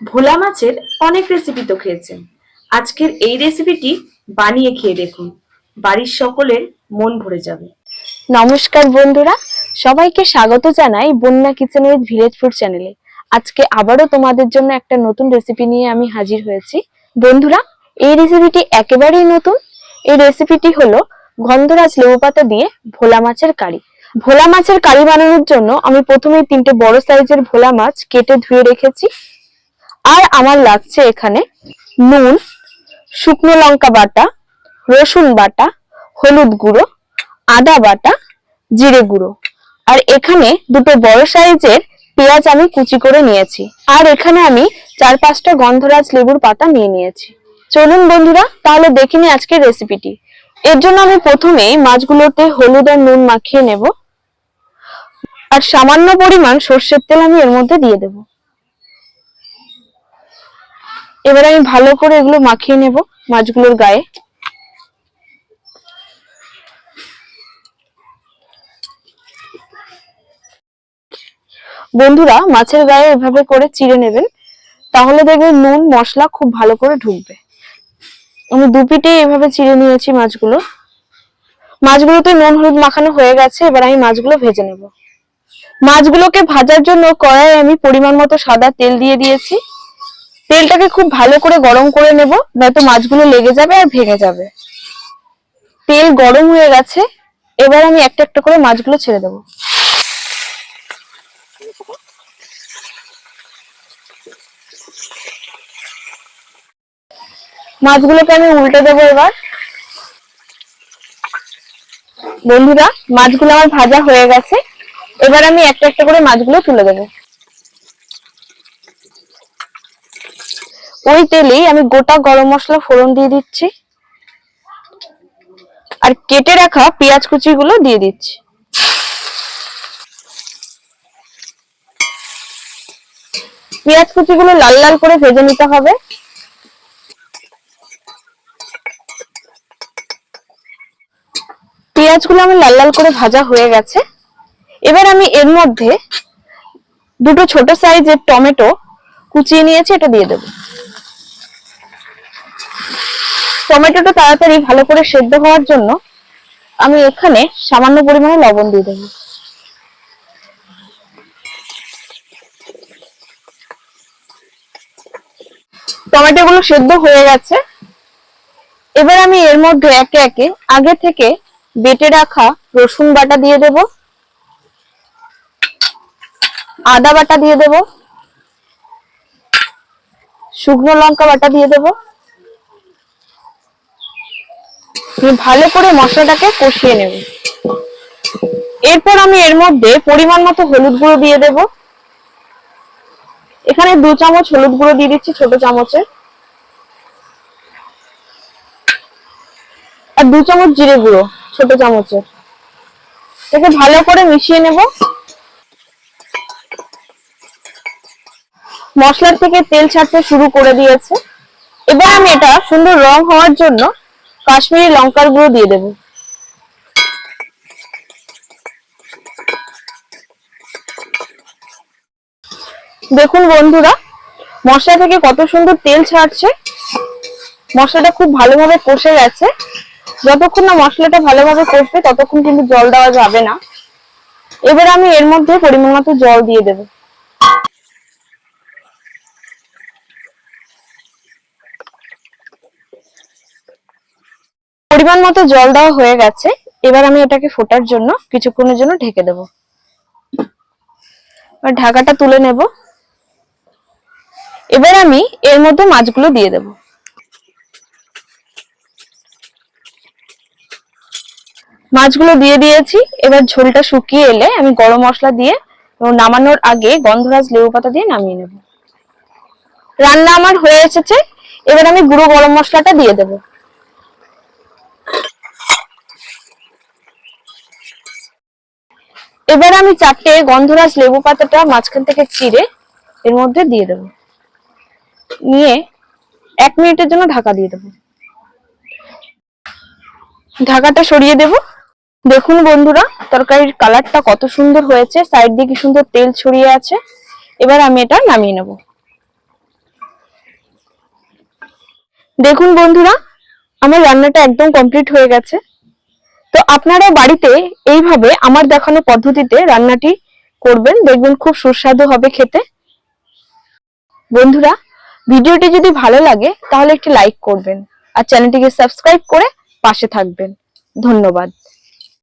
ভোলা মাছের অনেক রেসিপি তো খেয়েছেন। আজকের এই রেসিপিটি বানিয়ে খেয়ে দেখুন। বাড়ির সকলের মন ভরে যাবে। নমস্কার বন্ধুরা, সবাইকে স্বাগত জানাই বন্যা কিচেন উইথ ভিলেজ ফুড চ্যানেলে। আজকে আবারও তোমাদের জন্য একটা নতুন রেসিপি নিয়ে আমি হাজির হয়েছি। বন্ধুরা, এই রেসিপিটি একেবারেই নতুন। এই রেসিপিটি হলো গন্ধরাজ লেবু পাতা দিয়ে ভোলা মাছের কারি। ভোলা মাছের কারি বানানোর জন্য আমি প্রথমে তিনটে বড় সাইজের ভোলা মাছ কেটে ধুয়ে রেখেছি। আমার লাগছে এখানে নুন, শুকনো লঙ্কা বাটা, রসুন বাটা, হলুদ গুঁড়ো, আদা বাটা, জিরে গুঁড়ো। আর এখানে দুটো বড় সাইজের পেঁয়াজ আমি কুচি করে নিয়েছি। আর এখানে আমি চার পাঁচটা গন্ধরাজ লেবুর পাতা নিয়ে নিয়েছি। চলুন বন্ধুরা, তাহলে দেখে নিই আজকের রেসিপিটি এর জন্য আমি প্রথমে মাছগুলোতে হলুদ আর নুন মাখিয়ে নেব। আর সামান্য পরিমাণ সর্ষের তেল আমি এর মধ্যে দিয়ে দেব। এবার আমি ভালো করে এগুলো মাখিয়ে নেব মাছগুলোর গায়ে। বন্ধুরা, মাছের গায়ে এভাবে করে চিড়ে নেবেন, তাহলে দেখবেন নুন, মশলা খুব ভালো করে ঢুকবে। আমি দু পিঠে এভাবে চিড়ে নিয়েছি মাছগুলো। মাছগুলোতে নুন, হলুদ মাখানো হয়ে গেছে, এবার আমি মাছগুলো ভেজে নেব। মাছগুলোকে ভাজার জন্য কড়াই আমি পরিমাণ মতো সাদা তেল দিয়ে দিয়েছি। তেলটাকে খুব ভালো করে গরম করে নেব, নয়তো মাছগুলো লেগে যাবে আর ভেঙে যাবে। তেল গরম হয়ে গেছে, এবার আমি একটা একটা করে মাছগুলো ছেড়ে দেবো। মাছগুলোকে আমি উল্টে দেবো এবার। বন্ধুরা, মাছগুলো আমার ভাজা হয়ে গেছে, এবার আমি একটা একটা করে মাছগুলো তুলে দেবো। ওই তেলেই আমি গোটা গরম মশলা ফোড়ন দিয়ে দিচ্ছি। আর কেটে রাখা পেঁয়াজ কুচিগুলো দিয়ে দিচ্ছি। পেঁয়াজ কুচিগুলো লাল লাল করে ভেজে নিতে হবে। পেঁয়াজগুলো আমি লাল লাল করে ভাজা হয়ে গেছে। এবার আমি এর মধ্যে দুটো ছোট সাইজের টমেটো কুচিয়ে নিয়েছি, এটা দিয়ে দেবো। টমেটোটা তাড়াতাড়ি ভালো করে সেদ্ধ হওয়ার জন্য আমি এখানে সামান্য পরিমাণে লবণ দিয়ে দেবো। টমেটো গুলো সেদ্ধ হয়ে গেছে। এবার আমি এর মধ্যে একে একে আগে থেকে বেটে রাখা রসুন বাটা দিয়ে দেব। আদা বাটা দিয়ে দেব। শুকনো লঙ্কা বাটা দিয়ে দেব দিয়ে ভালো করে মশলাটাকে কষিয়ে নেব। এরপর আমি এর মধ্যে পরিমাণ মতো হলুদ গুঁড়ো দিয়ে দেব। এখানে দু চামচ হলুদ গুঁড়ো দিয়ে দিচ্ছি ছোট চামচের আর দু চামচ জিরে গুঁড়ো, ছোট চামচের এটাকে ভালো করে মিশিয়ে নেব। মশলার থেকে তেল ছাড়তে শুরু করে দিয়েছে। এবার আমি এটা সুন্দর রং হওয়ার জন্য কাশ্মীরি লঙ্কার গুঁড়ো দিয়ে দেব। দেখুন বন্ধুরা, মশলা থেকে কত সুন্দর তেল ছাড়ছে। মশলাটা খুব ভালোভাবে কষে গেছে। যতক্ষণ না মশলাটা ভালোভাবে কষবে, ততক্ষণ কিন্তু জল দেওয়া যাবে না। এবার আমি এর মধ্যে পরিমাণ মতো জল দিয়ে দেব। পরিমাণ মতো জল দেওয়া হয়ে গেছে, এবার আমি এটাকে ফোটার জন্য, কিছুক্ষণের জন্য ঢেকে দেব। ঢাকাটা তুলে নেব। এবার আমি এর মধ্যে মাছগুলো দিয়ে দেবো। মাছগুলো দিয়ে দিয়েছি, এবার ঝোলটা শুকিয়ে এলে আমি গরম মশলা দিয়ে এবং নামানোর আগে গন্ধরাজ লেবু পাতা দিয়ে নামিয়ে নেব। রান্না আমার হয়ে এসেছে, এবার আমি গুঁড়ো গরম মশলাটা দিয়ে দেব। এবার আমি চারটে গন্ধরাজ লেবু পাতাটা মাঝখান থেকে চিড়ে এর মধ্যে দিয়ে দেব। নিয়ে এক মিনিটের জন্য ঢাকা দিয়ে দেবো। ঢাকাটা সরিয়ে দেব। দেখুন বন্ধুরা, তরকারির কালারটা কত সুন্দর হয়েছে, সাইড দিয়ে কি সুন্দর তেল ছড়িয়ে আছে। এবার আমি এটা নামিয়ে নেব। দেখুন বন্ধুরা, আমার রান্নাটা একদম কমপ্লিট হয়ে গেছে। তো আপনারা বাড়িতে এইভাবে আমার দেখানো পদ্ধতিতে রান্নাটি করবেন, দেখবেন খুব সুস্বাদু হবে খেতে। বন্ধুরা, ভিডিওটি যদি ভালো লাগে, তাহলে একটি লাইক করবেন আর চ্যানেলটিকে সাবস্ক্রাইব করে পাশে থাকবেন। ধন্যবাদ।